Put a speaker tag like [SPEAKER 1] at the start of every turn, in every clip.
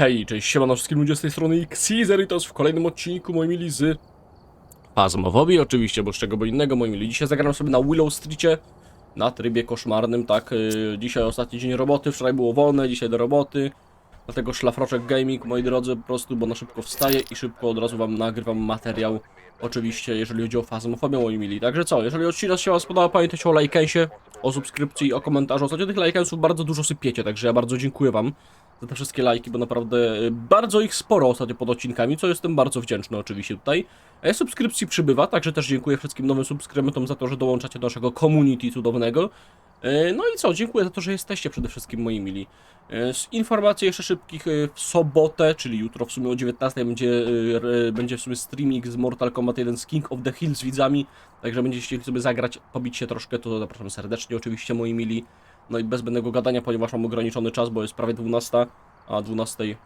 [SPEAKER 1] Hej, cześć, siemano wszystkim ludzie z tej strony Xezer i to jest w kolejnym odcinku, moi mili, z Fazmofobii oczywiście, bo z czego bo innego, moi mili. Dzisiaj zagram sobie na Willow Streetie, na trybie koszmarnym, tak. Yy, dzisiaj ostatni dzień roboty, wczoraj było wolne, dzisiaj do roboty. Dlatego szlafroczek gaming, moi drodzy, po prostu, bo na szybko wstaję i szybko od razu wam nagrywam materiał. Oczywiście, jeżeli chodzi o fazmofobię, moi mili. Także co, jeżeli odcinek się wam spodobał, pamiętajcie o lajkensie, o subskrypcji o komentarzu. Ostatnio tych lajkensów bardzo dużo sypiecie, także ja bardzo dziękuję wam za te wszystkie lajki, bo naprawdę y, bardzo ich sporo ostatnio pod odcinkami, co jestem bardzo wdzięczny oczywiście tutaj. E, Subskrypcji przybywa, także też dziękuję wszystkim nowym subskrybentom za to, że dołączacie do naszego community cudownego. E, No i co, dziękuję za to, że jesteście przede wszystkim moi mili. E, Z informacji jeszcze szybkich, w sobotę, czyli jutro w sumie o 19 będzie, będzie w sumie streaming z Mortal Kombat 1 z King of the Hill z widzami, także będziecie chcieli sobie zagrać, pobić się troszkę, to zapraszam serdecznie oczywiście moi mili. No i bez zbędnego gadania, ponieważ mam ograniczony czas, bo jest prawie 12, a 12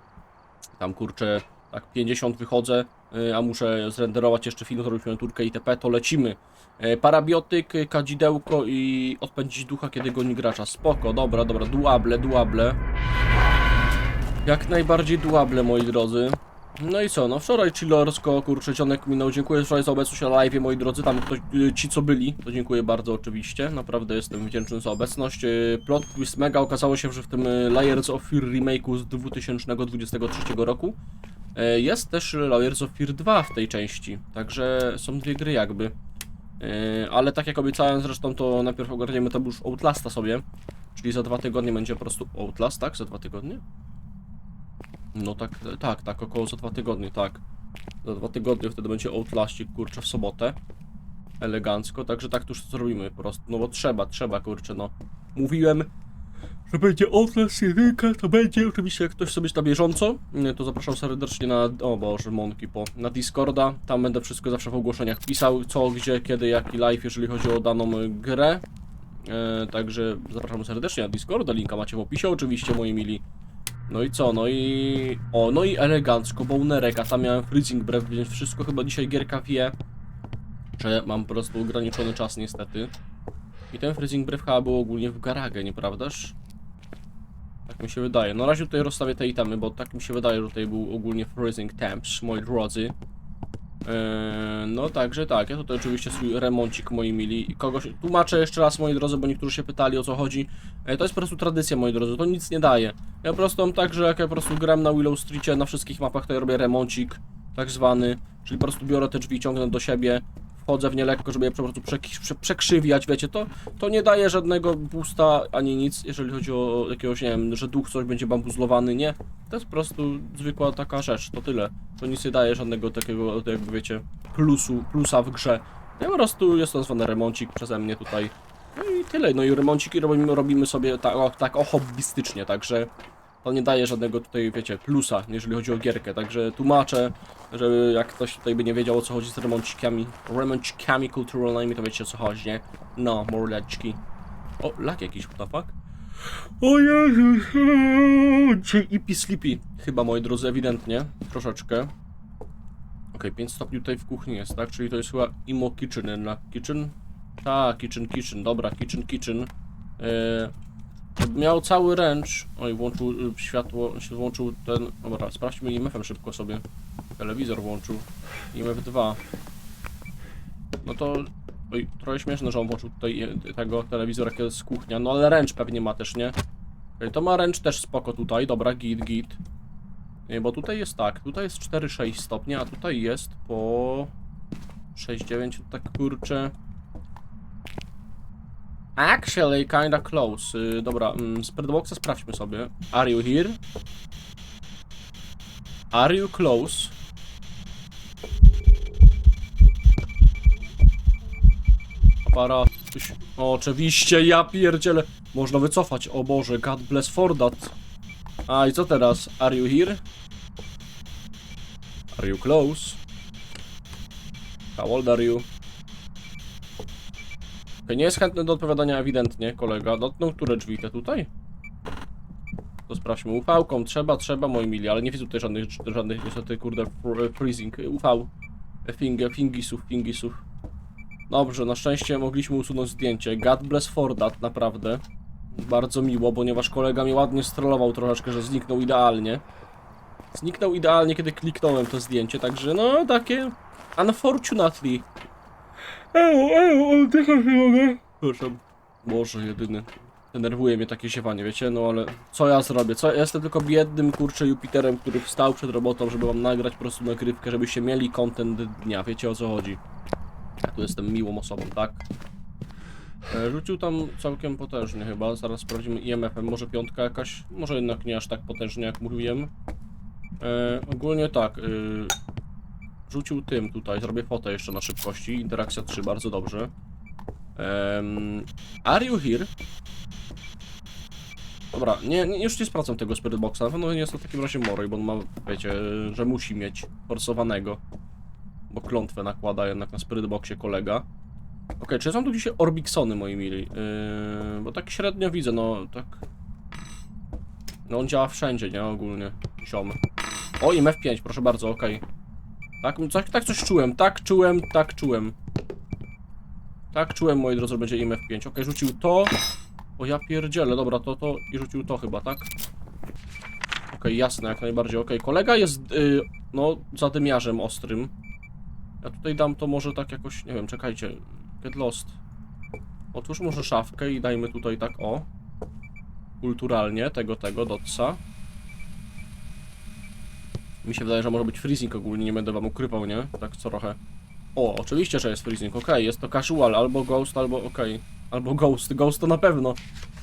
[SPEAKER 1] tam kurczę, tak 50 wychodzę, y, a muszę zrenderować jeszcze film, zrobić miniaturkę itp., to lecimy. E, Parabiotyk, y, kadzidełko i odpędzić ducha, kiedy goni gracza. Spoko, dobra, dobra, duable, duable. Jak najbardziej duable, moi drodzy. No i co, no wczoraj chillersko, kurczę, cionek minął, dziękuję wczoraj za obecność na live, moi drodzy, tam ktoś, y, ci co byli, to dziękuję bardzo oczywiście, naprawdę jestem wdzięczny za obecność. Y, Plot twist mega, okazało się, że w tym y, Layers of Fear remake'u z 2023 roku jest też Layers of Fear 2 w tej części, także są dwie gry jakby. Ale tak jak obiecałem zresztą, to najpierw ogarniemy to już Outlasta sobie, czyli za dwa tygodnie będzie po prostu Outlast, tak? Za dwa tygodnie? No tak, tak, tak, około za dwa tygodnie, tak. Za dwa tygodnie wtedy będzie Outlastik, kurczę, w sobotę. Elegancko, także tak to już zrobimy po prostu, no bo trzeba, trzeba, kurczę, no. Mówiłem, że będzie Outlast 1, to będzie oczywiście jak ktoś sobie na bieżąco, to zapraszam serdecznie na, o Boże, Monki po, na Discorda, tam będę wszystko zawsze w ogłoszeniach pisał, co, gdzie, kiedy, jaki live, jeżeli chodzi o daną grę. E, także zapraszam serdecznie na Discorda, linka macie w opisie oczywiście, moi mili. No i co, no i... O, no i elegancko, bonerek, a tam miałem freezing breath, więc wszystko chyba dzisiaj gierka wie, że mam po prostu ograniczony czas niestety. I ten freezing breath chyba był ogólnie w garage, nieprawdaż? Tak mi się wydaje. Na razie tutaj rozstawię te itemy, bo tak mi się wydaje, że tutaj był ogólnie freezing temps, moi drodzy. Eee, no także tak, ja tutaj oczywiście swój remoncik moi mili kogoś tłumaczę jeszcze raz moi drodzy, bo niektórzy się pytali o co chodzi. E, to jest po prostu tradycja moi drodzy, to nic nie daje. Ja po prostu mam tak, że jak ja po prostu gram na Willow Streetie, na wszystkich mapach to ja robię remoncik, tak zwany, czyli po prostu biorę te drzwi, ciągnę do siebie, wchodzę w nie lekko, żeby je po prostu przek- prze przekrzywiać, wiecie, to, to nie daje żadnego boosta ani nic, jeżeli chodzi o jakiegoś, nie wiem, że duch coś będzie bambuzlowany, nie. To jest po prostu zwykła taka rzecz, to tyle. To nic nie daje żadnego takiego, jakby wiecie, plusu, plusa w grze. Ja po prostu jest to nazwany remoncik przeze mnie tutaj. No i tyle, no i remonciki robimy, robimy sobie tak, o, tak o hobbystycznie, także to nie daje żadnego tutaj, wiecie, plusa, jeżeli chodzi o gierkę, także tłumaczę, że jak ktoś tutaj by nie wiedział o co chodzi z remoncikami, remoncikami kulturalnymi, to wiecie o co chodzi, nie? No, mordeczki. O, lag jakiś, what the fuck? O Jezus, ipi sleepy, chyba moi drodzy, ewidentnie, troszeczkę. Okej, 5 stopni tutaj w kuchni jest, tak? Czyli to jest chyba imo kitchen na kitchen? Tak, kitchen, kitchen, dobra, kitchen, kitchen. Eee, miał cały ręcz. Oj, włączył y, światło, się włączył ten. Dobra, sprawdźmy IMF-em szybko sobie. Telewizor włączył. IMF 2. No to. Oj, trochę śmieszne, że on włączył tutaj y, tego telewizora, jak jest kuchnia. No ale ręcz pewnie ma też, nie? Okej, to ma ręcz też spoko tutaj. Dobra, git, git. Nie, bo tutaj jest tak, tutaj jest 4-6 stopni, a tutaj jest po 6-9, tak kurczę. Actually, kinda close. Y, dobra, mm, spreadboxa sprawdźmy sobie. Are you here? Are you close? Aparat. Oczywiście, ja pierdzielę. Można wycofać. O Boże, God bless for that. A i co teraz? Are you here? Are you close? How old are you? Nie jest chętny do odpowiadania ewidentnie, kolega. Dotknął które drzwi? Te tutaj? To sprawdźmy. UV-ką trzeba, trzeba, moi mili, ale nie widzę tutaj żadnych, żadnych niestety, kurde, fr- freezing. UV. Fing, fingisów, fingisów. Dobrze, na szczęście mogliśmy usunąć zdjęcie. God bless for that, naprawdę. Bardzo miło, ponieważ kolega mnie ładnie strollował troszeczkę, że zniknął idealnie. Zniknął idealnie, kiedy kliknąłem to zdjęcie, także no takie... Unfortunately. Eł, eł, oddychać nie mogę. Przepraszam. Boże, jedyny. Denerwuje mnie takie siewanie, wiecie? No ale co ja zrobię? Co? Ja jestem tylko biednym, kurczę, Jupiterem, który wstał przed robotą, żeby wam nagrać po prostu nagrywkę, żebyście mieli content dnia. Wiecie o co chodzi? Ja tu jestem miłą osobą, tak? E, Rzucił tam całkiem potężnie chyba. Zaraz sprawdzimy IMF-em. Może piątka jakaś? Może jednak nie aż tak potężnie jak mówiłem. E, ogólnie tak. Y, rzucił tym tutaj. Zrobię fotę jeszcze na szybkości. Interakcja 3, bardzo dobrze. Em, are you here? Dobra, nie, nie, już nie sprawdzam tego Spirit Boxa. Na pewno nie jest to w takim razie Moray, bo on ma, wiecie, że musi mieć forsowanego. Bo klątwę nakłada jednak na Spirit Boxie kolega. Okej, czy są tu dzisiaj Orbiksony, moi mili? Yy, bo tak średnio widzę, no tak... No on działa wszędzie, nie? Ogólnie. Ziom. O, IMF5, proszę bardzo, okej. Tak, tak, tak coś czułem, tak czułem, tak czułem. Tak czułem, moi drodzy, będzie IMF5. Okej, rzucił to. O ja pierdzielę, dobra, to, to i rzucił to chyba, tak? Okej, jasne, jak najbardziej, okej. Kolega jest, y, no, zadymiarzem ostrym. Ja tutaj dam to może tak jakoś, nie wiem, czekajcie. Get lost. Otwórz może szafkę i dajmy tutaj tak, o. Kulturalnie, tego, tego, dotsa. Mi się wydaje, że może być freezing ogólnie, nie będę wam ukrywał, nie? Tak co trochę. O, oczywiście, że jest freezing, okej, jest to casual, albo ghost, albo okej. Albo ghost, ghost to na pewno.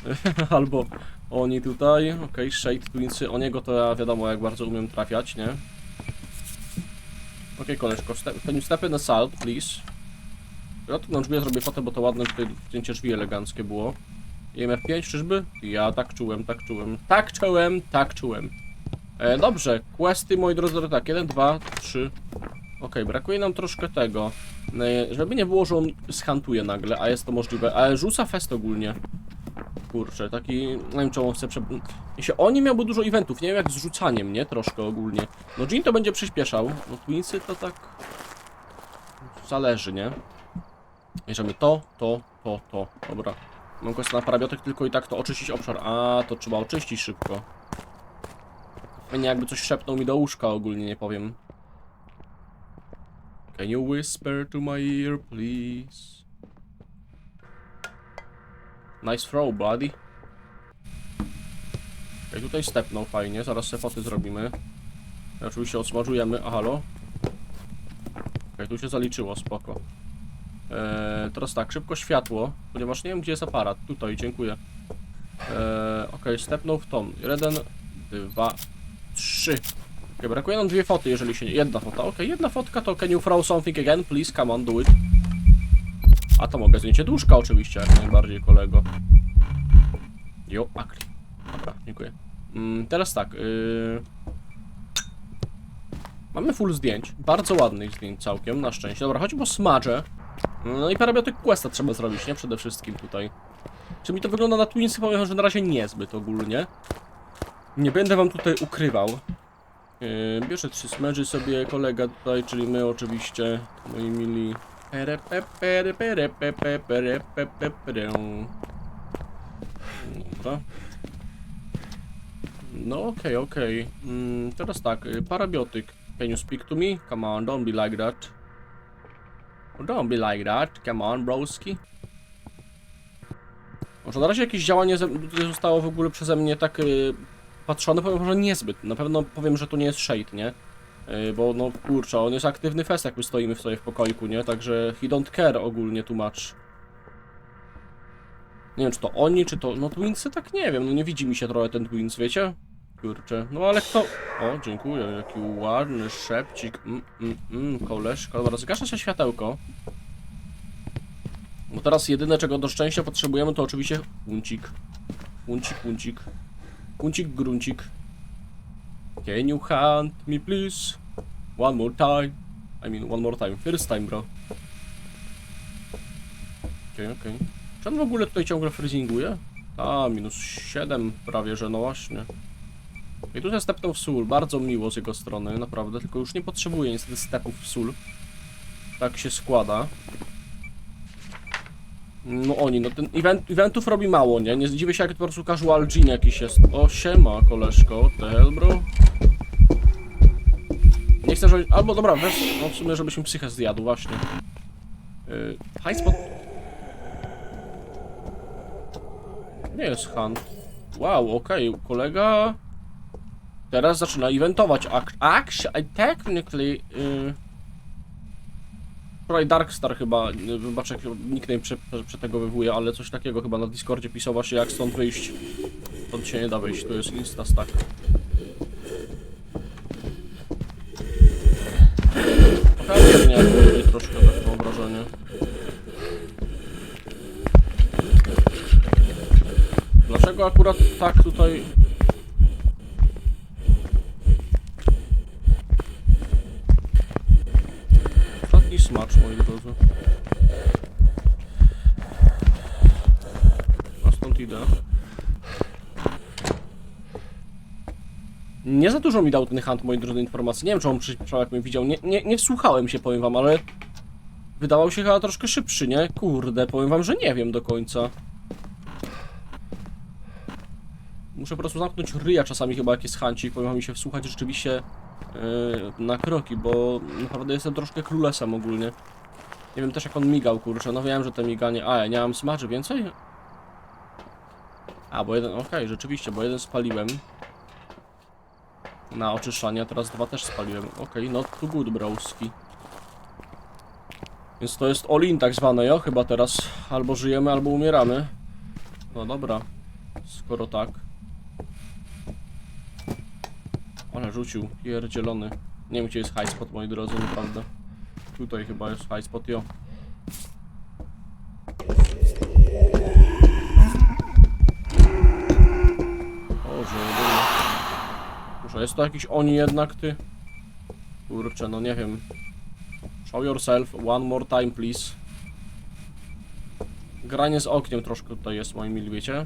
[SPEAKER 1] albo oni tutaj, okej, shade twinsy, o niego to ja wiadomo jak bardzo umiem trafiać, nie? Okej, koleżko, step, can you step in salt, please? Ja tu na drzwi zrobię fotę, bo to ładne tutaj zdjęcie drzwi eleganckie było. IMF 5, czyżby? Ja tak czułem, tak czułem. Tak czułem, tak czułem. E, dobrze, questy moi drodzy, tak, 1, 2, 3. Okej, brakuje nam troszkę tego. E, żeby nie było, że on schantuje nagle, a jest to możliwe. Ale rzuca fest ogólnie. Kurczę, taki. Nie wiem, on chce prze... Jeśli oni miałby dużo eventów, nie wiem jak z rzucaniem, nie? Troszkę ogólnie. No Jean to będzie przyspieszał. No Twinsy to tak. Zależy, nie? Bierzemy to, to, to, to. Dobra. Mam quest na parabiotek, tylko i tak to oczyścić obszar. A, to trzeba oczyścić szybko. Fajnie jakby coś szepnął mi do łóżka ogólnie, nie powiem. Can you whisper to my ear, please? Nice throw, buddy. Okay, tutaj stepnął fajnie, zaraz se foty zrobimy. I oczywiście odsmażujemy, a halo? Okej, tu się zaliczyło, spoko. Eee, teraz tak, szybko światło, ponieważ nie wiem gdzie jest aparat. Tutaj, dziękuję. Eee, Okej, stepnął w tom. Jeden, dwa, trzy. Okej, brakuje nam dwie foty, jeżeli się nie... Jedna fota, okej, jedna fotka to can you throw something again, please, come on, do it. A to mogę zdjęcie duszka oczywiście, jak najbardziej, kolego. Jo, akli. Dobra, dziękuję. Mm, teraz tak, yy... Mamy full zdjęć, bardzo ładnych zdjęć całkiem, na szczęście. Dobra, chodź po smadże. No i parabiotyk questa trzeba zrobić, nie? Przede wszystkim tutaj. Czy mi to wygląda na Twinsy? Powiem, że na razie niezbyt ogólnie. Nie będę wam tutaj ukrywał. Yy, bierze trzy smedży sobie kolega tutaj, czyli my oczywiście, moi mili. No okej, okej. Mm, teraz tak, y, parabiotyk. Can you speak to me? Come on, don't be like that. Don't be like that. Come on, broski. Może na razie jakieś działanie zostało w ogóle przeze mnie tak y, patrzone, powiem, że niezbyt. Na pewno powiem, że to nie jest shade, nie? Y, bo no kurczę, on jest aktywny fest, jak my stoimy w sobie w pokoiku, nie? Także he don't care ogólnie tłumacz. Nie wiem, czy to oni, czy to... No Twinsy tak nie wiem, no nie widzi mi się trochę ten Twins, wiecie? Kurczę, no ale kto... O, dziękuję, jaki ładny szepcik, mm, mm, mm, koleżka. Dobra, zgasza się światełko. Bo teraz jedyne, czego do szczęścia potrzebujemy, to oczywiście uncik. Uncik, uncik. Uncik, gruncik. Can you hunt me please? One more time. I mean, one more time. First time, bro. Okej, okay, okej. Okay. Czy on w ogóle tutaj ciągle freezinguje? A, minus 7 prawie, że no właśnie. I tutaj stepnął w sól, bardzo miło z jego strony, naprawdę, tylko już nie potrzebuję niestety stepów w sól. Tak się składa. No oni, no ten event, eventów robi mało, nie? Nie zdziwię się jak po prostu casual gene jakiś jest. O, siema, koleżko, the hell, bro? że... Albo dobra, weź, no w sumie, żebyś mi psychę zjadł, właśnie. Yy, Heinspot... Nie jest hunt. Wow, okej, kolega... Teraz zaczyna eventować. Ac- Actually, technically... Yy... Wczoraj Darkstar chyba, wybacz jak nickname prze, prze, przetegowywuje, ale coś takiego chyba na Discordzie pisał właśnie jak stąd wyjść. Stąd się nie da wyjść, to jest pewnie jak troszkę tak. Dlaczego akurat tak tutaj... Nie za dużo mi dał ten hunt, moi drodzy, informacji. Nie wiem, czy on przyspieszał, jak mnie widział. Nie, nie, nie wsłuchałem się, powiem wam, ale... Wydawał się chyba troszkę szybszy, nie? Kurde, powiem wam, że nie wiem do końca. Muszę po prostu zamknąć ryja czasami chyba, jak jest hancik. Powiem wam, mi się wsłuchać rzeczywiście yy, na kroki, bo naprawdę jestem troszkę królesem ogólnie. Nie wiem też, jak on migał, kurczę. No wiem, że te miganie... A, ja nie mam smaczy więcej? A, bo jeden... Okej, rzeczywiście, bo jeden spaliłem na oczyszczanie, a teraz dwa też spaliłem. Okej, no to good, broski. Więc to jest all-in tak zwane, jo? Chyba teraz albo żyjemy, albo umieramy. No dobra, skoro tak. Ale rzucił, pierdzielony. Nie wiem, gdzie jest high spot, moi drodzy, naprawdę. Tutaj chyba jest high spot, jo. Jest to jakiś oni jednak, ty? Kurczę, no nie wiem. Show yourself, one more time, please. Granie z ogniem troszkę tutaj jest, moi mili, wiecie?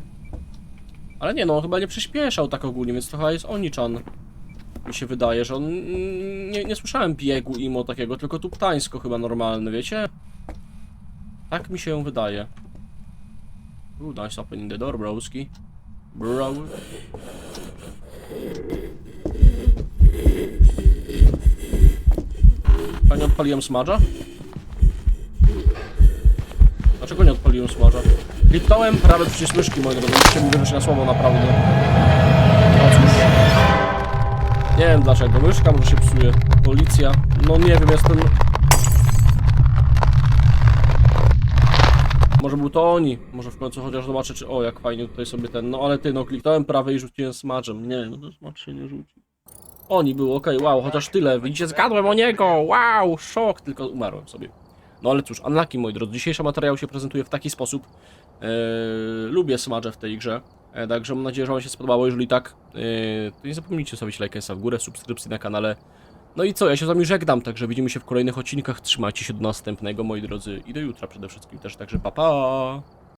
[SPEAKER 1] Ale nie no, on chyba nie przyspieszał tak ogólnie, więc chyba jest Onichan. Mi się wydaje, że on... mm, Nie, nie słyszałem biegu imo takiego, tylko tu ptańsko chyba normalne, wiecie? Tak mi się wydaje. Ooh, nice opening the door, broski. Bro. A nie odpaliłem smadża? Dlaczego nie odpaliłem smadża? Kliknąłem prawy przycisk myszki, drodzy. Musicie mi wierzyć na słowo, naprawdę. No cóż. Nie wiem dlaczego. Myszka może się psuje. Policja. No nie wiem, jestem... Może był to oni. Może w końcu chociaż zobaczę, czy... O, jak fajnie tutaj sobie ten... No ale ty, no kliknąłem prawy i rzuciłem smadżem. Nie, no to smacz się nie rzuci. Oni był, okej, wow, chociaż tyle. Widzicie, zgadłem o niego, wow, szok, tylko umarłem sobie. No ale cóż, unlucky moi drodzy, dzisiejszy materiał się prezentuje w taki sposób. Eee, lubię smadże w tej grze, e, także mam nadzieję, że wam się spodobało, jeżeli tak, e, to nie zapomnijcie zostawić lajka w górę, subskrypcji na kanale. No i co, ja się z wami żegnam, także widzimy się w kolejnych odcinkach, trzymajcie się do następnego moi drodzy i do jutra przede wszystkim też, także pa pa!